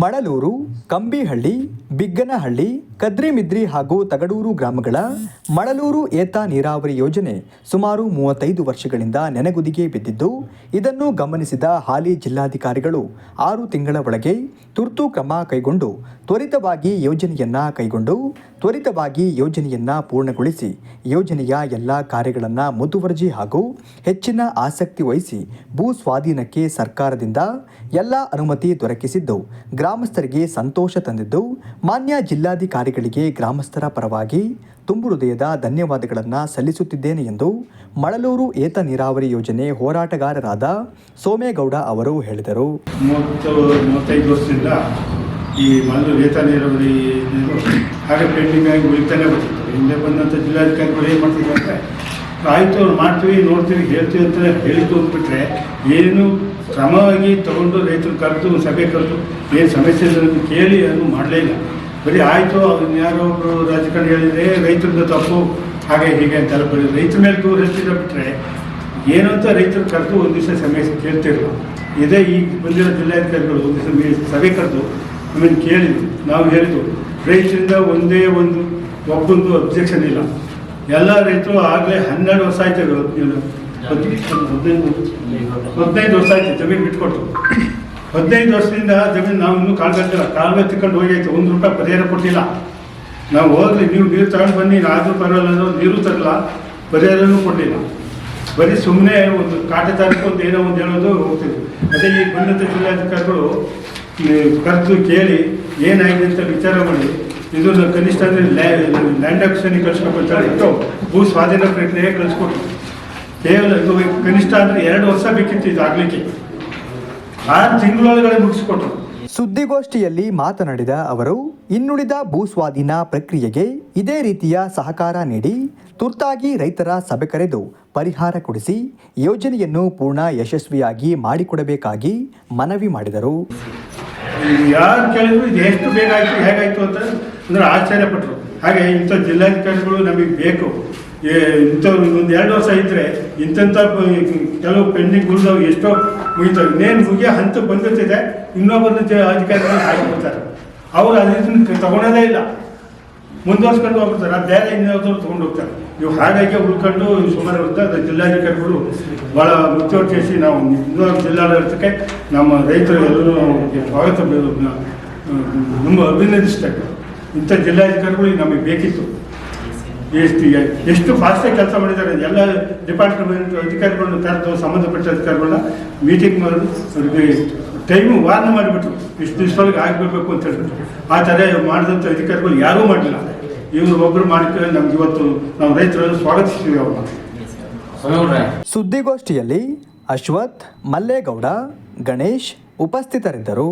ಮಳಲೂರು, ಕಂಬಿಹಳ್ಳಿ, ಬಿಗ್ಗನಹಳ್ಳಿ, ಕದ್ರಿಮಿದ್ರಿ ಹಾಗೂ ತಗಡೂರು ಗ್ರಾಮಗಳ ಮಳಲೂರು ಏತ ನೀರಾವರಿ ಯೋಜನೆ ಸುಮಾರು ಮೂವತ್ತೈದು ವರ್ಷಗಳಿಂದ ನೆನೆಗುದಿಗೆ ಬಿದ್ದಿದ್ದು, ಇದನ್ನು ಗಮನಿಸಿದ ಹಾಲಿ ಜಿಲ್ಲಾಧಿಕಾರಿಗಳು ಆರು ತಿಂಗಳ ಒಳಗೆ ತುರ್ತು ಕ್ರಮ ಕೈಗೊಂಡು ತ್ವರಿತವಾಗಿ ಯೋಜನೆಯನ್ನ ಕೈಗೊಂಡು, ತ್ವರಿತವಾಗಿ ಯೋಜನೆಯನ್ನ ಪೂರ್ಣಗೊಳಿಸಿ ಯೋಜನೆಯ ಎಲ್ಲ ಕಾರ್ಯಗಳನ್ನು ಮುತುವರ್ಜಿ ಹಾಗೂ ಹೆಚ್ಚಿನ ಆಸಕ್ತಿ ವಹಿಸಿ ಭೂ ಸ್ವಾಧೀನಕ್ಕೆ ಸರ್ಕಾರದಿಂದ ಎಲ್ಲ ಅನುಮತಿ ದೊರಕಿಸಿದ್ದು ಗ್ರಾಮಸ್ಥರಿಗೆ ಸಂತೋಷ ತಂದಿದ್ದು, ಮಾನ್ಯ ಜಿಲ್ಲಾಧಿಕಾರಿಗಳಿಗೆ ಗ್ರಾಮಸ್ಥರ ಪರವಾಗಿ ತುಂಬು ಹೃದಯದ ಧನ್ಯವಾದಗಳನ್ನು ಸಲ್ಲಿಸುತ್ತಿದ್ದೇನೆ ಎಂದು ಮಳಲೂರು ಏತ ನೀರಾವರಿ ಯೋಜನೆ ಹೋರಾಟಗಾರರಾದ ಸೋಮೇಗೌಡ ಅವರು ಹೇಳಿದರು. ಮೂವತ್ತು ಮೂವತ್ತೈದು ವರ್ಷದಿಂದ ಈ ಮಲ್ಲು ವೇತ ನೀರಾವರಿ ಹಾಗೆ ಪೆಂಡಿಂಗ್ ಆಗಿ ಉಳಿತಾನೆ ಬರ್ತಿತ್ತು. ಹಿಂದೆ ಬಂದಂಥ ಜಿಲ್ಲಾಧಿಕಾರಿಗಳು ಏನು ಮಾಡ್ತಿದ್ರು ಅಂದರೆ ಆಯಿತು ಅವ್ರು ಮಾಡ್ತೀವಿ, ನೋಡ್ತೀವಿ, ಹೇಳ್ತೀವಿ ಅಂತ ಹೇಳಿತು ಅಂದ್ಬಿಟ್ರೆ ಏನು ಕ್ರಮವಾಗಿ ತಗೊಂಡು ರೈತರು ಕರೆದು, ಸಭೆ ಕರೆದು ಏನು ಸಮಸ್ಯೆ ಅಂತ ಕೇಳಿ ಅದನ್ನು ಮಾಡಲೇ ಇಲ್ಲ. ಬರೀ ಆಯಿತು, ಅವ್ರನ್ನ ಯಾರೋ ಒಬ್ಬರು ರಾಜಕಾರಣಿ ಹೇಳಿದ್ರೆ ರೈತರದ್ದು ತಪ್ಪು, ಹಾಗೆ ಹೀಗೆ ಅಂತೆಲ್ಲ ಬರೀ ರೈತರ ಮೇಲೆ ದೂರ ಬಿಟ್ಟರೆ ಏನು ಅಂತ ರೈತರು ಕರೆದು ಒಂದು ದಿವಸ ಸಮಸ್ಯೆ ಕೇಳ್ತಿರಲ್ಲ ಇದೇ ಈಗ ಬಂದಿರೋ ಜಿಲ್ಲಾಧಿಕಾರಿಗಳು ಒಂದು ದಿವಸ ಸಭೆ ಕರೆದು ಆಮೇಲೆ ಕೇಳಿದ್ರು. ನಾವು ಹೇಳಿದ್ವು, ರೈತರಿಂದ ಒಂದೇ ಒಂದು ಒಬ್ಬೊಂದು ಅಬ್ಜೆಕ್ಷನ್ ಇಲ್ಲ. ಎಲ್ಲ ರೈತರು ಆಗಲೇ ಹನ್ನೆರಡು ವರ್ಷ ಆಯ್ತು ಹದಿನೈದು ವರ್ಷ ಆಯ್ತು ಜಮೀನು ಬಿಟ್ಕೊಟ್ಟು. ಹದಿನೈದು ವರ್ಷದಿಂದ ಜಮೀನು ನಾವು ಇನ್ನೂ ಕಾಲ್ಬೇಕಿಲ್ಲ ಕಾಲ್ಗೆ ತಿಕ್ಕೊಂಡು ಹೋಗೈತೆ. ಒಂದು ರೂಪಾಯಿ ಪರಿಹಾರ ಕೊಟ್ಟಿಲ್ಲ. ನಾವು ಹೋಗ್ಲಿ, ನೀವು ನೀರು ತಗೊಂಡು ಬನ್ನಿ, ಆದರೂ ಪರವಾಗಿಲ್ಲ ನೀರು ತರಲ್ಲ ಪರಿಹಾರನೂ ಕೊಡಲಿಲ್ಲ. ಬರೀ ಸುಮ್ಮನೆ ಒಂದು ಕಾಟ ಒಂದು ಏನೋ ಒಂದು ಹೇಳೋದು ಹೋಗ್ತಿದ್ವಿ. ಅದೇ ಈ ಬಂದಂಥ ಜಿಲ್ಲಾಧಿಕಾರಿಗಳು ಕರೆದು ಕೇಳಿ ಏನಾಗಿದೆ ಅಂತ ವಿಚಾರ ಮಾಡಿ ಇದನ್ನು ಕನಿಷ್ಠ ಅಂದರೆ ಲ್ಯಾಂಡ್ ಆಕ್ಷನಿಗೆ ಕಳಿಸ್ಬೇಕು ಅಂತ ಇಟ್ಟು ಭೂ ಸ್ವಾಧೀನ ಪ್ರಕ್ರಿಯೆ ಕಳಿಸ್ಕೊಟ್ರು. ಕೇವಲ ಇದು ಕನಿಷ್ಠ ಅಂದರೆ ಎರಡು ವರ್ಷ ಬೇಕಿತ್ತು ಇದು ಆಗಲಿಕ್ಕೆ. ಆರು ತಿಂಗಳೊಳಗಡೆ ಮುಗಿಸ್ಕೊಟ್ರು. ಸುದ್ದಿಗೋಷ್ಠಿಯಲ್ಲಿ ಮಾತನಾಡಿದ ಅವರು ಇನ್ನುಳಿದ ಭೂ ಸ್ವಾಧೀನ ಪ್ರಕ್ರಿಯೆಗೆ ಇದೇ ರೀತಿಯ ಸಹಕಾರ ನೀಡಿ ತುರ್ತಾಗಿ ರೈತರ ಸಭೆ ಕರೆದು ಪರಿಹಾರ ಕೊಡಿಸಿ ಯೋಜನೆಯನ್ನು ಪೂರ್ಣ ಯಶಸ್ವಿಯಾಗಿ ಮಾಡಿಕೊಡಬೇಕಾಗಿ ಮನವಿ ಮಾಡಿದರು. ಯಾರು ಕೇಳಿದ್ರು ಇದು ಎಷ್ಟು ಬೇಗ ಹೇಗಾಯಿತು ಅಂತ ಅಂದ್ರೆ ಆಶ್ಚರ್ಯಪಟ್ಟರು ಹಾಗೆ ಇಂಥ ಜಿಲ್ಲಾಧಿಕಾರಿಗಳು ನಮಗೆ ಬೇಕು. ಇಂಥ ಒಂದು ಎರಡು ವರ್ಷ ಇದ್ದರೆ ಇಂಥಂಥ ಕೆಲವು ಪೆಂಡಿಂಗ್ ಉಳಿದವು ಎಷ್ಟೋ ಮುಗಿತಾವೆ. ಇನ್ನೇನು ಮುಗಿಯೋ ಹಂತ ಬಂದಿರ್ತಿದೆ ಇನ್ನೊಬ್ಬರನ್ನ ಅಧಿಕಾರಿಗಳು ಹಾಕಿಬಿಡ್ತಾರೆ ಅವರು ಅದನ್ನ ತಗೊಳ್ಳೋದೇ ಇಲ್ಲ. ಮುಂದುವರ್ಸ್ಕೊಂಡು ಹೋಗ್ಬಿಡ್ತಾರೆ. ಆ ಬೇರೆ ಇನ್ನೊಂದು ತೊಗೊಂಡು ಹೋಗ್ತಾರೆ. ಇವು ಹಾಗಾಗಿ ಉಳ್ಕೊಂಡು ಸುಮಾರು ಇರುತ್ತೆ ಅದು ಜಿಲ್ಲಾಧಿಕಾರಿಗಳು ಭಾಳ ಮುಚ್ಚೋಟ್ చేసి ನಾವು ಇನ್ನೊಂದು ಜಿಲ್ಲಾಡಳಿತಕ್ಕೆ ನಮ್ಮ ರೈತರು ಎಲ್ಲರೂ ಸ್ವಾಗತ ತುಂಬ ಅಭಿನಂದಿಸ್ತಾರೆ. ಇಂಥ ಜಿಲ್ಲಾಧಿಕಾರಿಗಳು ನಮಗೆ ಬೇಕಿತ್ತು. ಎಷ್ಟು ಎಷ್ಟು ಫಾಸ್ಟಾಗಿ ಕೆಲಸ ಮಾಡಿದ್ದಾರೆ. ಎಲ್ಲ ಡಿಪಾರ್ಟ್ಮೆಂಟ್ ಅಧಿಕಾರಿಗಳನ್ನ ಕರೆದು, ಸಂಬಂಧಪಟ್ಟ ಅಧಿಕಾರಿಗಳನ್ನ ಮೀಟಿಂಗ್ ಮಾಡಿ ಟೈಮು ವಾರ್ನ್ ಮಾಡಿಬಿಟ್ರು. ಇಷ್ಟು ದಿವಸದೊಳಗೆ ಆಗಬೇಕು ಅಂತ ಹೇಳಿದ್ರು ಆ ಥರ ಮಾಡಿದಂಥ ಅಧಿಕಾರಿಗಳು ಯಾರೂ ಮಾಡಲಿಲ್ಲ ಇವರು ಒಬ್ಬರು ಮಾಡಿದ್ರೆ ನಮ್ಗೆ ಇವತ್ತು ನಾವು ರೈತರನ್ನು ಸ್ವಾಗತಿಸ್ತೀವಿ ಅವ್ರನ್ನ. ಸುದ್ದಿಗೋಷ್ಠಿಯಲ್ಲಿ ಅಶ್ವಥ್ ಮಲ್ಲೇಗೌಡ ಗಣೇಶ್ ಉಪಸ್ಥಿತರಿದ್ದರು.